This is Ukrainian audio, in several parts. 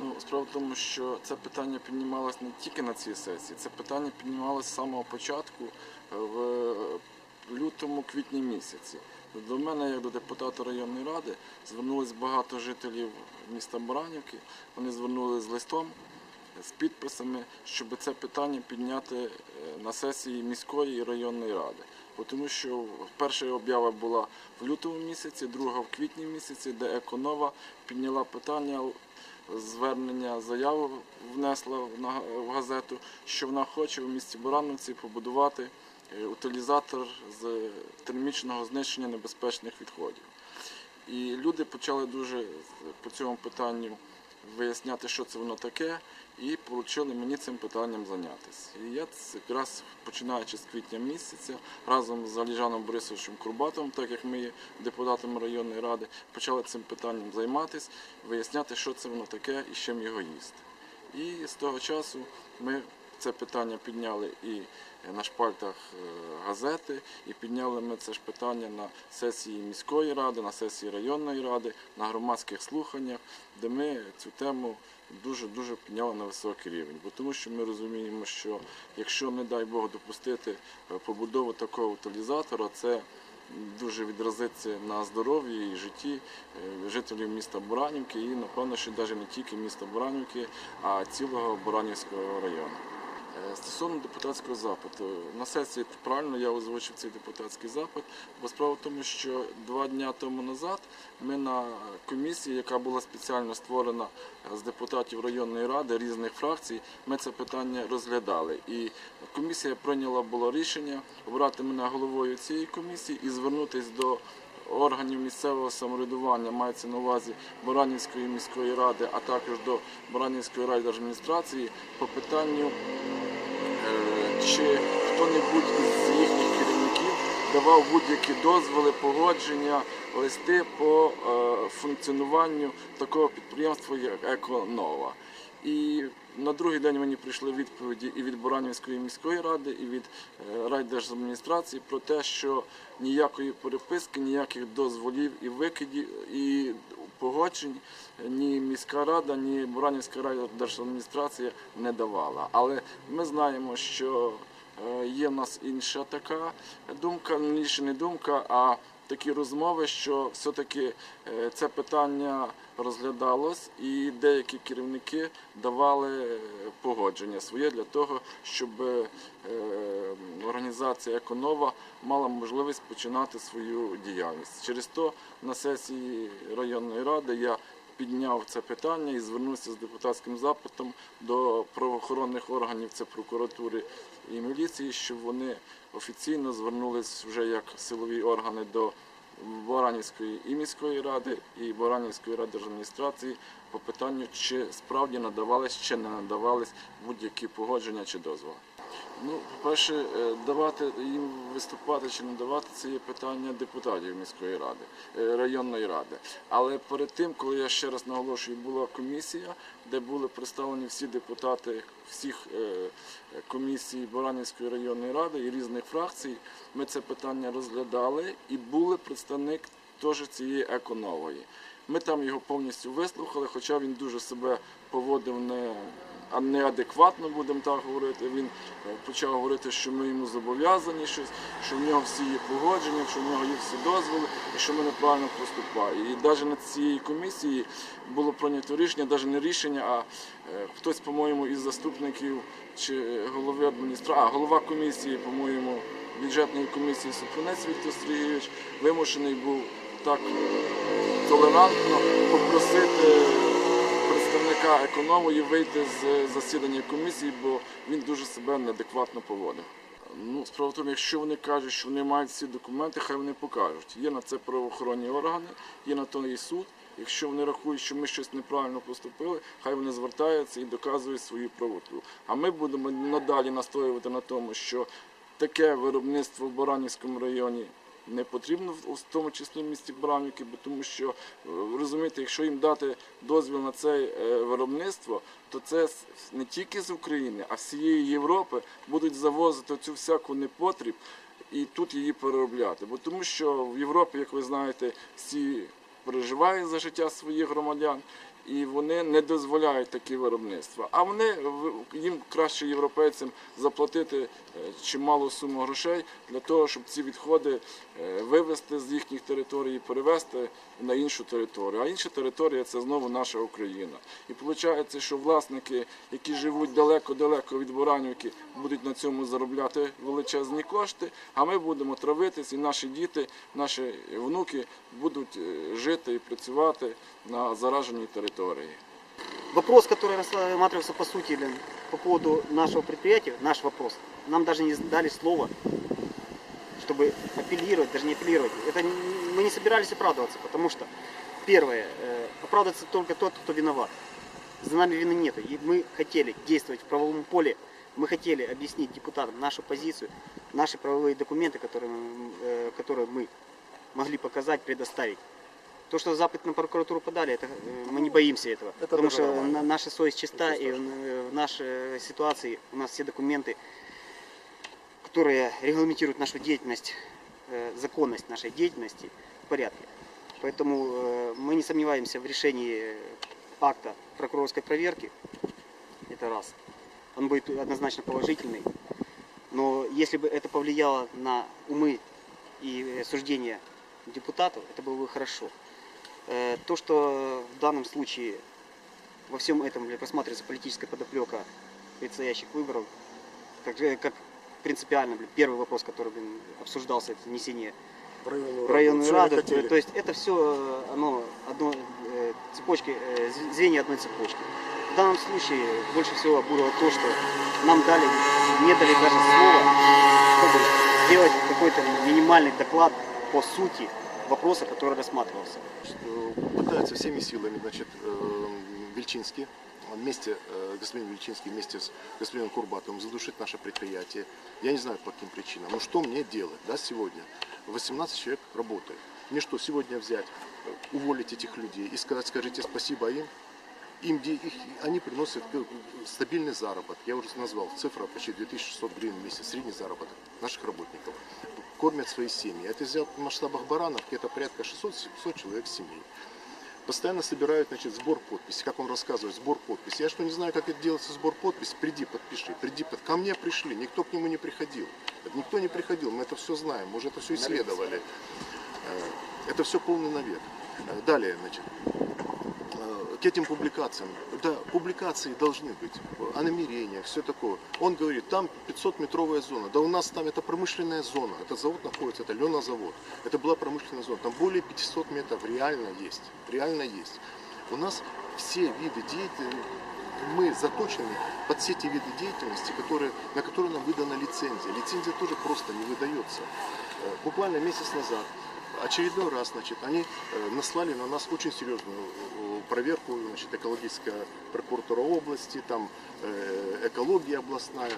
Ну, справа в тому, що це питання піднімалось не тільки на цій сесії, це питання піднімалось з самого початку е, в лютому квітні місяці. До мене, як до депутата районної ради, звернулись багато жителів міста Баранівки. Вони звернулися з листом з підписами, щоб це питання підняти е, на сесії міської і районної ради. Тому що перша об'ява була в лютому місяці, друга в квітні місяці, де Еконова підняла питання звернення, заяву внесла в газету, що вона хоче в місті Барановці побудувати е, утилізатор з термічного знищення небезпечних відходів. І люди почали дуже по цьому питанню виясняти, що це воно таке, і поручили мені цим питанням зайнятися. І я якраз починаючи з квітня місяця, разом з Аліжаном Борисовичем Курбатовим, так як ми є депутатами районної ради, почали цим питанням займатися, виясняти, що це воно таке і з чим його їсти. І з того часу ми це питання підняли і на шпальтах е, газети, і підняли ми це ж питання на сесії міської ради, на сесії районної ради, на громадських слуханнях, де ми цю тему дуже-дуже підняли на високий рівень. Бо тому що ми розуміємо, що якщо, не дай Бог, допустити е, побудову такого утилізатора, це дуже відразиться на здоров'ї і житті е, жителів міста Буранівки і, напевно, що навіть не тільки міста Буранівки, а цілого Буранівського району. Е, Стосовно депутатського запиту, на сесії правильно я озвучив цей депутатський запит, бо справа в тому, що два дні тому назад ми на комісії, яка була спеціально створена з депутатів районної ради різних фракцій, ми це питання розглядали. І комісія прийняла було рішення обрати мене головою цієї комісії і звернутися до органів місцевого самоврядування, мається на увазі Баранівської міської ради, а також до Баранівської райдержадміністрації по питанню Е, чи хто-небудь із їхніх керівників давав будь-які дозволи, погодження, листи по е, функціонуванню такого підприємства, як Еконова. І на другий день мені прийшли відповіді і від Буранівської міської ради, і від е, райдержадміністрації про те, що ніякої переписки, ніяких дозволів і викидів і погоджень ні міська рада, ні Буранівська райдержадміністрація не давала. Але ми знаємо, що е, є в нас інша така думка, ніж не думка, а такі розмови, що все-таки е, це питання розглядалось, і деякі керівники давали е, погодження своє для того, щоб е, організація Еконова мала можливість починати свою діяльність. Через то на сесії районної ради я підняв це питання і звернувся з депутатським запитом до правоохоронних органів, це прокуратури і міліції, щоб вони офіційно звернулись вже як силові органи до Баранівської і міської ради, і Баранівської радержадміністрації по питанню, чи справді надавались, чи не надавались будь-які погодження чи дозволи. Ну, по-перше, е, давати їм виступати чи не давати, це є питання депутатів міської ради, е, районної ради. Але перед тим, коли я ще раз наголошую, була комісія, де були представлені всі депутати всіх е, комісій Баранівської районної ради і різних фракцій, ми це питання розглядали і були представник теж цієї еконової. Ми там його повністю вислухали, хоча він дуже себе поводив не, а неадекватно, будемо так говорити. Він е, почав говорити, що ми йому зобов'язані щось, що в нього всі є погодження, що в нього є всі дозволи і що ми неправильно поступаємо. І навіть на цій комісії було прийнято рішення, навіть не рішення, а е, хтось, по-моєму, із заступників чи голови адміністрації, а голова комісії, по-моєму, бюджетної комісії Супрунець Віктор Сергійович вимушений був так толерантно попросити представника економії вийти з засідання комісії, бо він дуже себе неадекватно поводив. Ну, справа в тому, якщо вони кажуть, що вони мають всі документи, хай вони покажуть. Є на це правоохоронні органи, є на то і суд. Якщо вони рахують, що ми щось неправильно поступили, хай вони звертаються і доказують свою правоту. А ми будемо надалі настоювати на тому, що таке виробництво в Баранівському районі не потрібно, в тому числі місті Баранівки, бо тому що е, розумієте, якщо їм дати дозвіл на це е, виробництво, то це не тільки з України, а всієї Європи будуть завозити цю всяку непотріб і тут її переробляти. Бо тому що в Європі, як ви знаєте, всі переживають за життя своїх громадян. І вони не дозволяють такі виробництва. А вони їм краще європейцям заплатити е, чималу суму грошей для того, щоб ці відходи е, вивезти з їхніх територій і перевезти на іншу територію. А інша територія це знову наша Україна. І виходить, що власники, які живуть далеко-далеко від Баранівки, будуть на цьому заробляти величезні кошти, а ми будемо травитись, і наші діти, наші внуки будуть е, жити і працювати на зараженій території. Вопрос, который рассматривался по сути по поводу нашего предприятия, наш вопрос, нам даже не дали слова, чтобы апеллировать, даже не апеллировать. Это мы не собирались оправдываться, потому что, первое, э, оправдываться только тот, кто виноват. За нами вины нету. И мы хотели действовать в правовом поле, мы хотели объяснить депутатам нашу позицию, наши правовые документы, которые, э, которые мы могли показать, предоставить. То, что запад на прокуратуру подали, это, э, мы не боимся этого. Это потому что нормально. на- наша совесть чиста, и э, в нашей ситуации у нас все документы, которые регламентируют нашу деятельность, э, законность нашей деятельности в порядке. Поэтому мы не сомневаемся в решении акта прокурорской проверки. Это раз. Он будет однозначно положительный. Но если бы это повлияло на умы и суждения депутатов, это было бы хорошо. Э, То, что в данном случае во всем этом просматривается политическая подоплека предстоящих выборов, как, же- как принципиально бля, первый вопрос, который блин, обсуждался, это внесение в районную раду. хотели? То есть это все оно одно э, цепочки, э, зв- звенья одной цепочки. В данном случае больше всего обурило то, что нам дали, не дали даже слова, чтобы сделать какой-то минимальный доклад по сути вопроса, который рассматривался. Э, пытаются всеми силами, значит, э, Вельчинский, вместе, э, господин Вельчинский вместе с господином Курбатовым задушить наше предприятие. Я не знаю по каким причинам. Но что мне делать, да, сегодня? 18 человек работает. Мне что, сегодня взять, э, уволить этих людей и сказать, скажите спасибо им? Им, они приносят э, стабильный заработок. Я уже назвал, цифра почти 2600 гривен в месяц, средний заработок наших работников. Кормят свои семьи. Это взял в масштабах Барановки, это порядка 600-700 человек семей. Постоянно собирают значит, сбор подписей, как он рассказывает, сбор подписей. Я что не знаю, как это делается сбор подписей, приди, подпиши, приди, под... ко мне пришли, никто к нему не приходил. Это Никто не приходил, мы это все знаем, мы уже это все исследовали. Э, Это все полный навет. Э, Далее, значит, к этим публикациям. Да, публикации должны быть о намерениях, все такое. Он говорит, там 500-метровая зона. Да у нас там это промышленная зона. Этот завод находится, это ленозавод. Это была промышленная зона. Там более 500 метров реально есть. Реально есть. У нас все виды деятельности, мы заточены под все те виды деятельности, которые, на которые нам выдана лицензия. Лицензия тоже просто не выдается. Э, Буквально месяц назад очередной раз, значит, они э, наслали на нас очень серьезную э, проверку, значит, экологическая прокуратура области, там э, экология областная,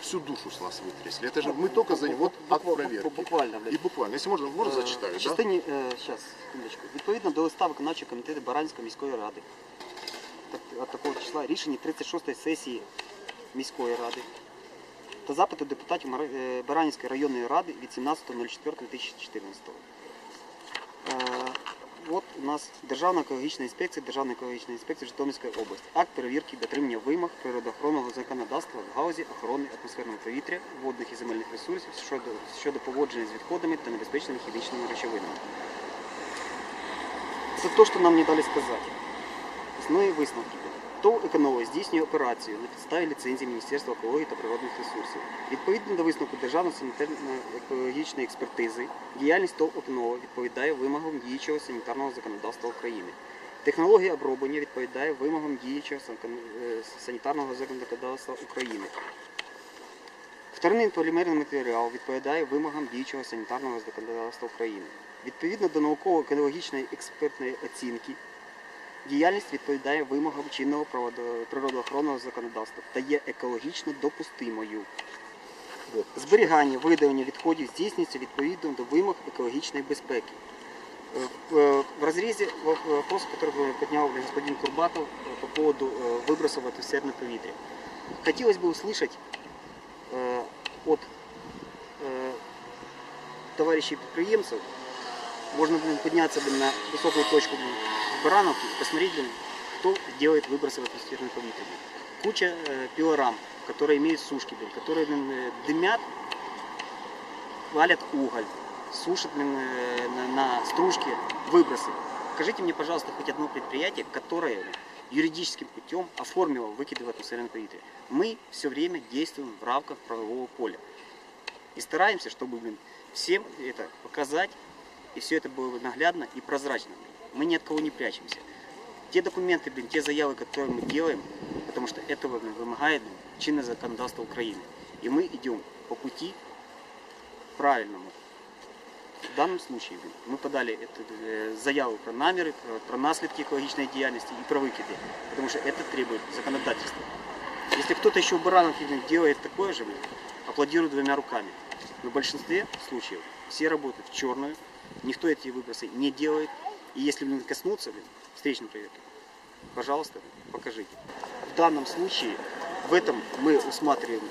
всю душу с нас вытрясли. Это же мы только за вот акт Буква- проверки. Буквально, блядь. И буквально, если можно, можно Е, зачитаю, В да? частині, е, щас, секундочку. Відповідно до листа виконавчого комітету Баранської міської ради так, от такого числа рішення 36-ї сесії міської ради та запиту депутатів Мара- е, Баранівської районної ради від 17.04.2014. Е, От у нас Державна екологічна інспекція, Державна екологічна інспекція Житомирської області. Акт перевірки дотримання вимог природоохоронного законодавства в гаузі охорони атмосферного повітря, водних і земельних ресурсів щодо, щодо поводження з відходами та небезпечними хімічними речовинами. Це те, що нам не дали сказати. Основні висновки. ТОВ «Еконова» здійснює операцію на підставі ліцензії Міністерства екології та природних ресурсів. Відповідно до висновку Державної санітарно-екологічної експертизи, діяльність ТОВ «Еконова» відповідає вимогам діючого санітарного законодавства України. Технологія оброблення відповідає вимогам діючого е, санітарного законодавства України. Вторинний полімерний матеріал відповідає вимогам діючого санітарного законодавства України. Відповідно до науково-екологічної експертної оцінки, діяльність відповідає вимогам чинного проводо- природоохоронного законодавства та є екологічно допустимою. Вот. Зберігання, видалення відходів здійснюється відповідно до вимог екологічної безпеки. Э, В э, в разрезе во- вопроса, который поднял господин Курбатов э, по поводу э, выбросов в атмосферное повітря. Хотелось бы услышать э, от э, товарищей предприемцев, можно блин, подняться блин, на высокую точку блин, и посмотреть, блин, кто делает выбросы в атмосферное повітря. Куча э, пилорам, которые имеют сушки, блин, которые блин, э, дымят, валят уголь, сушат блин, э, на, на стружке выбросы. Скажите мне, пожалуйста, хоть одно предприятие, которое юридическим путем оформило выкиды в атмосферное повітря. Мы все время действуем в рамках правового поля. И стараемся, чтобы блин, всем это показать, и все это было наглядно и прозрачно. Мы ни от кого не прячемся. Те документы, блин, те заявы, которые мы делаем, потому что этого блин, вымогает блин, чинное законодательство Украины. И мы идем по пути правильному. В данном случае блин, мы подали эту, э, заяву про намеры, про, про наслідки экологичной деятельности и про выкиды, потому что это требует законодательства. Если кто-то еще в Барановке блин, делает такое же, блин, аплодирую двумя руками. Но в большинстве случаев все работают в черную, никто эти выбросы не делает. И если блин, коснуться блин, встречным проверки, пожалуйста, покажите. В данном случае в этом мы усматриваем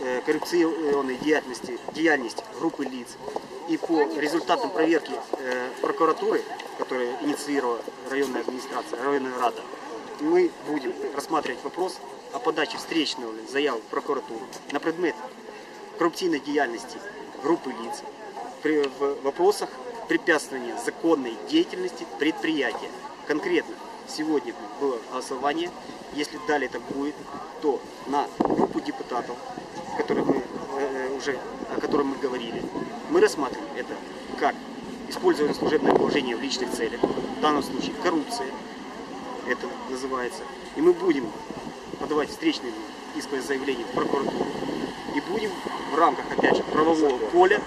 э, коррупционной деятельности, деятельность группы лиц. И по результатам проверки э, прокуратуры, которую инициировала районная администрация, районная рада, мы будем рассматривать вопрос о подаче встречного заявы в прокуратуру на предмет коррупционной деятельности группы лиц в вопросах препятствования законной деятельности предприятия. Конкретно сегодня было голосование. Если далее так будет, то на группу депутатов, которые мы, э, уже, о котором мы говорили, мы рассматриваем это как использование служебного положения в личных целях, в данном случае коррупция, это называется. И мы будем подавать встречные исковые заявления в прокуратуру и будем в рамках, опять же, правового поля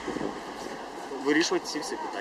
вирішувати ці всі питання.